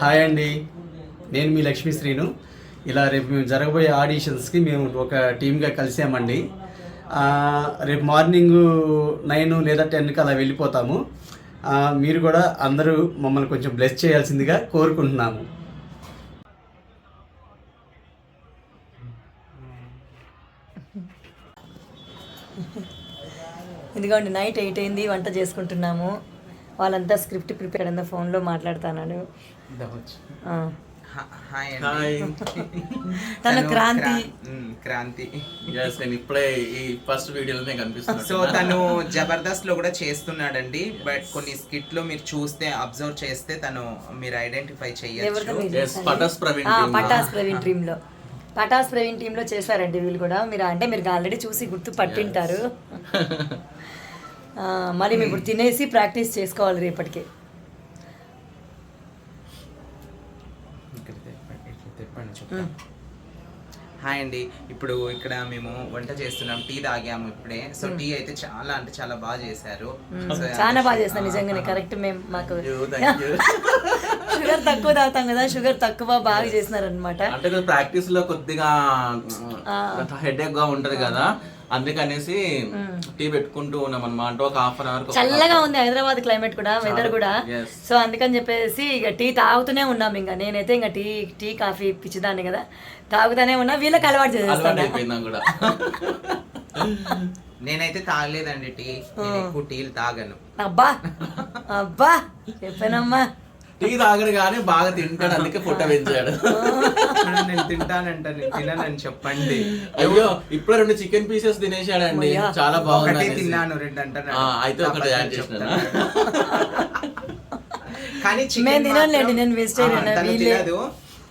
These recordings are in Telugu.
హాయ్ అండి. నేను మీ లక్ష్మీ శ్రీను. ఇలా రేపు మేము జరగబోయే ఆడిషన్స్కి మేము ఒక టీమ్గా కలిసామండి. రేపు మార్నింగ్ నైన్ లేదా టెన్కి అలా వెళ్ళిపోతాము. మీరు కూడా అందరూ మమ్మల్ని కొంచెం బ్లెస్ చేయాల్సిందిగా కోరుకుంటున్నాము. ఇదిగోండి నైట్ ఎయిట్ అయింది వంట చేసుకుంటున్నాము. వాళ్ళంతా స్క్రిప్ట్ ప్రిపేర్ అయిన ఫోన్లో మాట్లాడుతున్నాను తను క్రాంతి. క్రాంతి. నేను ఇప్పుడే ఈ ఫస్ట్ వీడియోలోనే కనిపిస్తున్నాను సో తను జబర్దస్త్లో కూడా చేస్తున్నాడండి బట్ కొన్ని స్కిట్లో మీరు చూస్తే అబ్జర్వ్ చేస్తే తను మీరు ఐడెంటిఫై Yes, పటాస్ ప్రవీణ్. పటాస్ ప్రవీణ్లో పటాస్ ప్రవీణ్ చేశారండి వీళ్ళు కూడా. మీరు అంటే మీరు ఆల్రెడీ చూసి గుర్తు పట్టింటారు. మరి మేము ఇప్పుడు తినేసి ప్రాక్టీస్ చేసుకోవాలి రేపటికి ఇక్కడ తిప్పండి, ఇట్లా తిప్పండి చెప్తా. హాయ్ అండి. ఇప్పుడు ఇక్కడ మేము వంట చేస్తున్నాం టీ తాగాము ఇప్పుడే. సో టీ అయితే చాలా అంటే చాలా బాగా చేశారు. సో చాలా బాగా చేస్తాను నిజంగానే కరెక్ట్ మేము మాకు. షుగర్ తక్కువ తాగుతాం కదా షుగర్ తక్కువ బాగా చేసినారు అనమాట అంటే ప్రాక్టీస్లో కొద్దిగా హెడేక్గా ఉంటది కదా. అందుకనేసి టీ పెట్టుకుంటూ ఉన్నాం అనమాట ఒక హాఫ్ అన్ అవర్ చల్లగా ఉంది హైదరాబాద్ క్లైమేట్ కూడా వెదర్ కూడా. సో అందుకని చెప్పేసి ఇక టీ తాగుతూనే ఉన్నాం ఇంకా. నేనైతే ఇంకా టీ టీ కాఫీ పిచ్చిదాన్ని కదా. తాగుతూనే ఉన్నా వీళ్ళకి అలవాటు చేసేస్తాను. కూడా. నేనైతే తాగలేదండి టీ. ఎక్కువ టీలు తాగను. అబ్బా! అబ్బా! చెప్పానమ్మా. టీ తాగడు కానీ బాగా తింటాడు అందుకే పుట్ట పెంచాడు. నేను తింటానంట నేను తిననని చెప్పండి. అయ్యో ఇప్పుడు రెండు చికెన్ పీసెస్ తినేసాడండి. చాలా ఒకటే బాగుంది తిన్నాను రెండు అంటారు ఆ, అయితే ఒకటి యాడ్ చేసినా కానీ చికెన్ తినలేండి, నేను తినదు.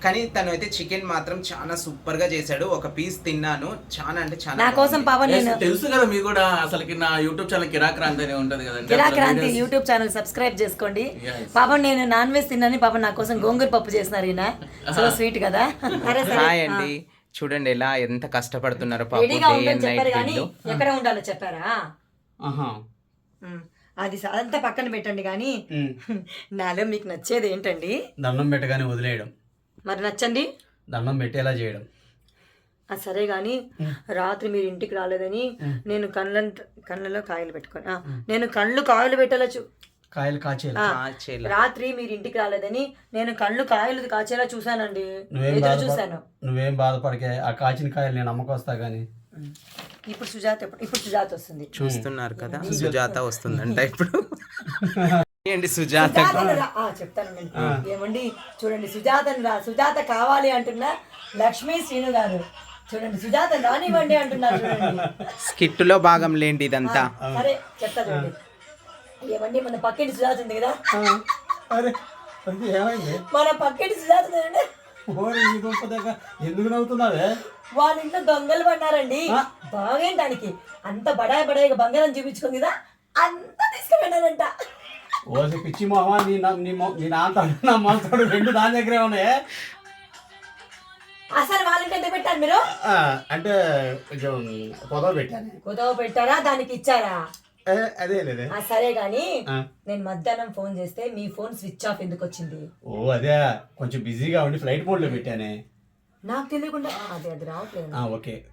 కానీ తను అయితే చికెన్ మాత్రం చాలా సూపర్గా చేశాడు. ఒక పీస్ తిన్నాను. చాలా అంటే చాలా నా కోసం. పాప నేను తెలుసు కదా మీకు కూడా అసలుకి నా యూట్యూబ్ ఛానల్ కిరాక్ రాంతి అనే ఉంటది కదండి. కిరా అట్లా Kranthi videos- YouTube channel subscribe చేసుకోండి. పాపం నేను నాన్ వెజ్ తిన్నాను. పాపం నా కోసం గోంగూర పప్పు చేసినారు ఈయన. సో స్వీట్ కదా. సరే సరే. హాయ్ అండి. చూడండి ఎలా ఎంత కష్టపడుతున్నారో పాపం డే అండ్ నైట్ ఎక్కడ ఉండాలో చెప్పారా? ఆహా. అది అదంతా పక్కన పెట్టండి కానీ. నాలో మీకు నచ్చేది ఏంటండి? దండం పెట్టగానే వదిలేయడం. మరి నచ్చండి దండం పెట్టేలా చేయడం. ఆ సరే కానీ రాత్రి మీరు ఇంటికి రాలేదని నేను కళ్ళ కళ్ళలో కాయలు పెట్టుకొని నేను కళ్ళు కాయలు పెట్టేలా చూ కాయలు కాచేలా. రాత్రి మీరు ఇంటికి రాలేదని నేను కళ్ళు కాయలు కాచేలా చూశానండి. నువ్వేం ఎదురు బాధపడ చూశాను. నువ్వేం బాధపడకే ఆ కాచిన కాయలు నేను అమ్మకొస్తా కానీ ఉమ్. ఇప్పుడు సుజాత ఇప్పుడు సుజాత వస్తుంది. చూస్తున్నారు కదా సుజాత వస్తుందంట ఇప్పుడు. ఏంటి సుజాత. చెప్తాను. ఏమండి? చూడండి సుజాతను రా సుజాత కావాలి అంటున్నా లక్ష్మీ శ్రీను గారు. చూడండి సుజాత రానివ్వండి అంటున్నారు చూడండి. స్కిట్లో భాగం లేండి ఇదంతా. సరే చెప్తా చూడండి. ఏమండి మన పక్కింటి సుజాత ఉంది కదా? మన పక్కింటి సుజాత ఎందుకు నవ్వుతున్నావే? వాళ్ళ ఇంట్లో దొంగలు పడ్డారండి. బాగేంటానికి అంత బడాయి బడాయిగా బంగారం చూపించుకుంది కదా? అంతా తీసుకువెళ్ళారంట ఓసి పిచ్చి మొహమా? నీ నా- నీ మొ- నీ నాన్నతాడు నా మనతాడు రెండు దాని దగ్గరే ఉన్నాయే? అసలు వాళ్ళ ఇంటి ఎంత పెట్టారు మీరు? అంటే కొంచెం పొదవ పెట్టాను. కుదవ పెట్టారా? దానికి ఇచ్చారా? ఏ, అదే లేదే. సరే గాని. నేను మధ్యాహ్నం ఫోన్ చేస్తే మీ ఫోన్ స్విచ్ ఆఫ్ ఎందుకు వచ్చింది? ఓ అదే. కొంచెం బిజీగా ఉండి ఫ్లైట్ మోడ్లో పెట్టానే. నాకు తెలియకుండా అదే అది రావట్లేదు. ఆ, ఓకే.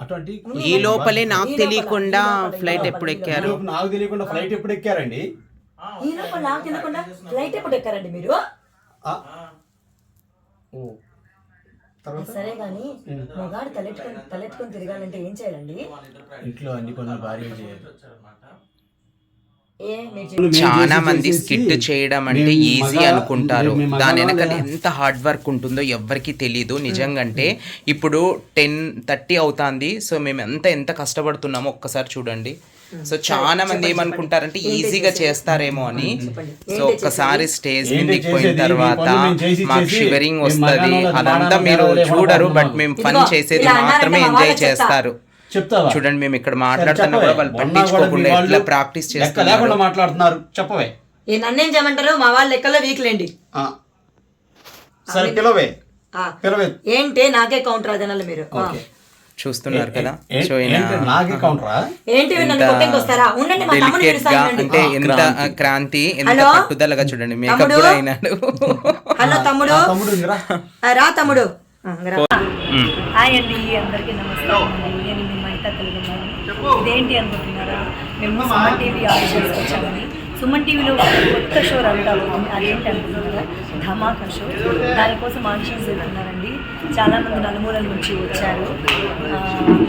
అటువంటి ఈ లోపలే నాకు తెలియకుండా ఫ్లైట్ ఎప్పుడు ఎక్కారు? నాకు తెలియకుండా ఫ్లైట్ ఎప్పుడు ఎక్కారండి? ఈ లోపల తెలియకుండా ఫ్లైట్ ఎప్పుడు ఎక్కారండి మీరు. ఆ. ఓ. తర్వాత? సరే గాని మగాడు తలెట్టుకొని తలెట్టుకొని తిరగాలంటే ఏం చేయాలండి? ఇంట్లో అన్ని పనులు చేయాలి. చాలా మంది స్కిట్ చేయడం అంటే ఈజీ అనుకుంటారు. దాని వెనకాల ఎంత హార్డ్ వర్క్ ఉంటుందో ఎవ్వరికి తెలియదు నిజంగా అంటే ఇప్పుడు టెన్ థర్టీ అవుతుంది. సో మేము ఎంత ఎంత కష్టపడుతున్నామో ఒక్కసారి చూడండి. సో చాలా మంది ఏమనుకుంటారంటే ఈజీగా చేస్తారేమో అని. సో ఒక్కసారి స్టేజ్ మీదకి పోయిన? తర్వాత మాకు షివరింగ్ వస్తుంది. అదంతా మీరు చూడరు బట్. మేము పని చేసేది మాత్రమే ఎంజాయ్. చేస్తారు. చెప్తావా? చూడండి మేము ఇక్కడ మాట్లాడుతున్నా. కూడా వాళ్ళు పట్టించుకోకుండా ఎట్లా ప్రాక్టీస్ మాట్లాడుతున్నారు. చెప్పవే. ఏ నన్నేం చేయమంటారు? మా వాళ్ళ లెక్కలో వీక్లేండి. ఆ. సరే పిలవే. ఆ. పిలవే. ఏంటి? నాకే కౌంటర్ అదనాలి మీరు. చూస్తున్నారు కదా. సో డెలికేట్గా. అంటే ఎంత క్రాంతి. ఎంత? పట్టుదలగా చూడండి మేకప్? కూడా అయినాడు. హలో తమ్ముడు? రా తమ్ముడు. ఆ, రా. హాయ్ అండి అందరికీ నమస్కారం. నేను మీ మైత తెలుగున్నాను ఇదేంటి అనుకుంటున్నారా? మేము టీవీ ఆడిషన్స్కి వచ్చామని సుమన్ టీవీలో కొత్త షో రన్ అవుతుంది. అదేంటి అనుకుంటున్నారా? ధమాకా షో. దానికోసం ఆడిషన్స్ జరుగుతున్నారండి చాలామంది నలుమూలల నుంచి వచ్చారు.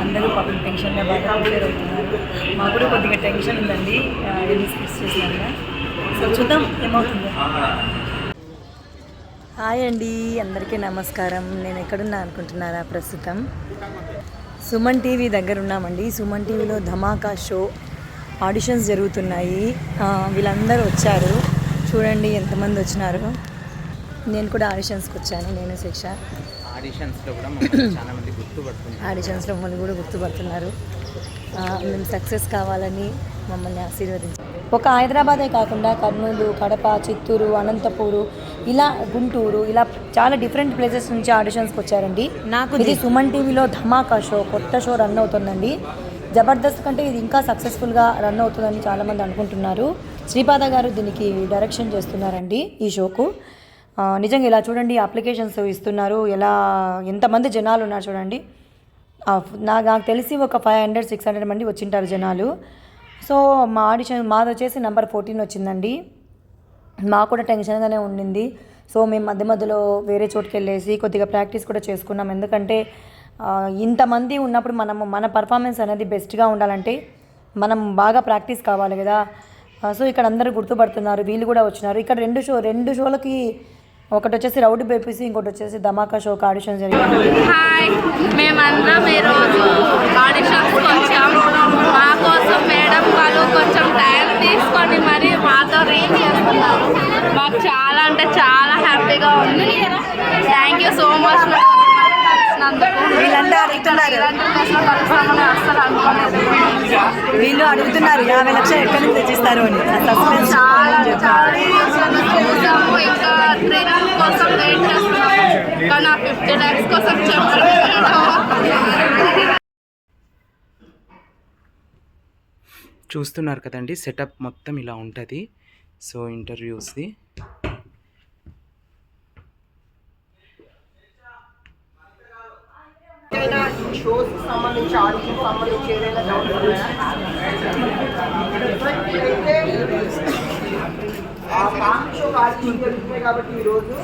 అందరూ పాపం టెన్షన్గా బాగా ప్రిపేర్ అవుతున్నారు. మాకు కూడా కొద్దిగా టెన్షన్ ఉందండి. ఎన్ని స్కిట్స్ చేసినాక సో చూద్దాం ఏమవుతుందో? హాయ్ అండి అందరికీ నమస్కారం. నేను ఎక్కడున్నా అనుకుంటున్నారా ప్రస్తుతం? సుమన్ టీవీ దగ్గర ఉన్నామండి. సుమన్ టీవీలో ధమాకా షో ఆడిషన్స్ జరుగుతున్నాయి. వీళ్ళందరూ వచ్చారు. చూడండి ఎంతమంది వచ్చినారు. నేను కూడా ఆడిషన్స్కి వచ్చాను నేను శిక్ష. ఆడిషన్స్లో కూడా మమ్మల్ని చాలా మంది గుర్తుపడుతున్నారు. ఆడిషన్స్లో మమ్మల్ని కూడా గుర్తుపడుతున్నారు. ఆ, మేము సక్సెస్ కావాలని మమ్మల్ని ఆశీర్వదించారు. ఒక హైదరాబాదే కాకుండా కర్నూలు కడప చిత్తూరు అనంతపూరు ఇలా గుంటూరు ఇలా చాలా డిఫరెంట్ ప్లేసెస్ నుంచి ఆడిషన్స్కి వచ్చారండి. నాకు ఇది సుమన్ టీవీలో ధమాకా షో కొత్త షో రన్ అవుతుందండి. జబర్దస్త్ కంటే ఇది ఇంకా సక్సెస్ఫుల్గా రన్ అవుతుందని చాలామంది అనుకుంటున్నారు. శ్రీపాద గారు దీనికి డైరెక్షన్ చేస్తున్నారండి ఈ షోకు. నిజంగా ఇలా చూడండి అప్లికేషన్స్ ఇస్తున్నారు. ఎలా ఎంతమంది జనాలు ఉన్నారు చూడండి. నాకు తెలిసి ఒక ఫైవ్ హండ్రెడ్ సిక్స్ హండ్రెడ్ మంది వచ్చింటారు జనాలు. సో మా ఆడిషన్ మాది వచ్చేసి నెంబర్ ఫోర్టీన్ వచ్చిందండి. మాకు కూడా టెన్షన్గానే ఉండింది. సో మేము మధ్య మధ్యలో వేరే చోటుకి వెళ్ళేసి కొద్దిగా ప్రాక్టీస్ కూడా చేసుకున్నాం. ఎందుకంటే ఇంతమంది ఉన్నప్పుడు మనము మన పర్ఫార్మెన్స్ అనేది బెస్ట్గా ఉండాలంటే మనం బాగా ప్రాక్టీస్ కావాలి కదా. సో ఇక్కడ అందరూ గుర్తుపడుతున్నారు వీళ్ళు కూడా వచ్చినారు. ఇక్కడ రెండు షో రెండు షోలకి ఒకటి వచ్చేసి రౌడ్ బేపీసీ ఇంకోటి వచ్చేసి ధమాకా షోకి ఆడిషన్ జరిగింది. హాయ్ మేమందరం ఈరోజు ఆడిషన్స్కి వచ్చాం. మా కోసం మేడం వాళ్ళు కొంచెం టైం తీసుకొని మరి మాతో చేస్తున్నారు. మాకు చాలా అంటే చాలా హ్యాపీగా ఉంది. థ్యాంక్ యూ సో మచ్ వీళ్ళంతా అడుగుతున్నారు కలుస్తామని అస్సలు అనుకోలేదు. వీళ్ళు అడుగుతున్నారు యాభై లక్షలు ఎక్కడి నుంచి తెచ్చిస్తారు అని. చూసాము. ఇంకా ట్రైనింగ్ కోసం వెయిట్ చేస్తున్నాము. కానీ ఆ ఫిఫ్టీ ల్యాక్స్ కోసం చెప్పలేదు? చూస్తున్నారు కదండి సెటప్ మొత్తం ఇలా ఉంటుంది. సో ఇంటర్వ్యూస్ది. షోస్ సంబంధించి ఆడిషన్ సంబంధించి ఏదైనా డౌట్ అయితే ఆ ఫ్యామిలీ షో ఆడిషన్ జరుగుతున్నాయి కాబట్టి ఈరోజు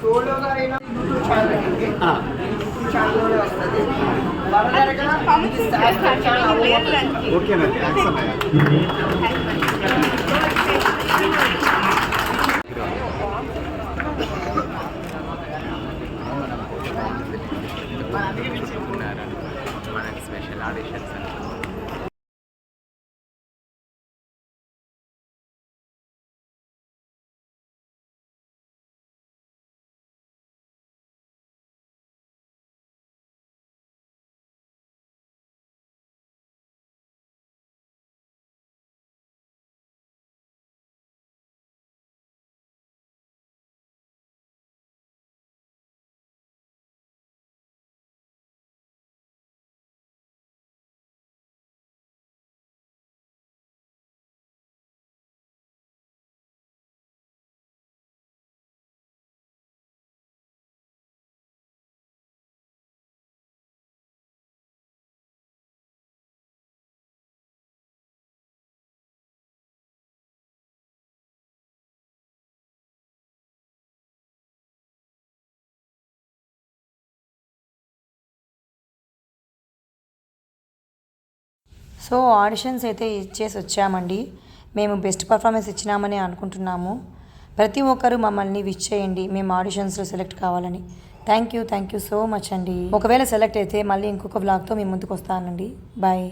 సోలోగా అయినా యూట్యూబ్ ఛానల్ యూట్యూబ్ ఛానల్లోనే వస్తుంది. వరదరగా ఇది సో ఆడిషన్స్ అయితే ఇచ్చేసి వచ్చామండి. మేము బెస్ట్ పర్ఫార్మెన్స్ ఇచ్చినామని అనుకుంటున్నాము. ప్రతి ఒక్కరూ మమ్మల్ని విచ్ చేయండి. మేము ఆడిషన్స్లో సెలెక్ట్ కావాలని. Thank you thank you so much అండి. ఒకవేళ సెలెక్ట్ అయితే మళ్ళీ ఇంకొక వ్లాగ్తో మీ ముందుకు వస్తానండి. బాయ్.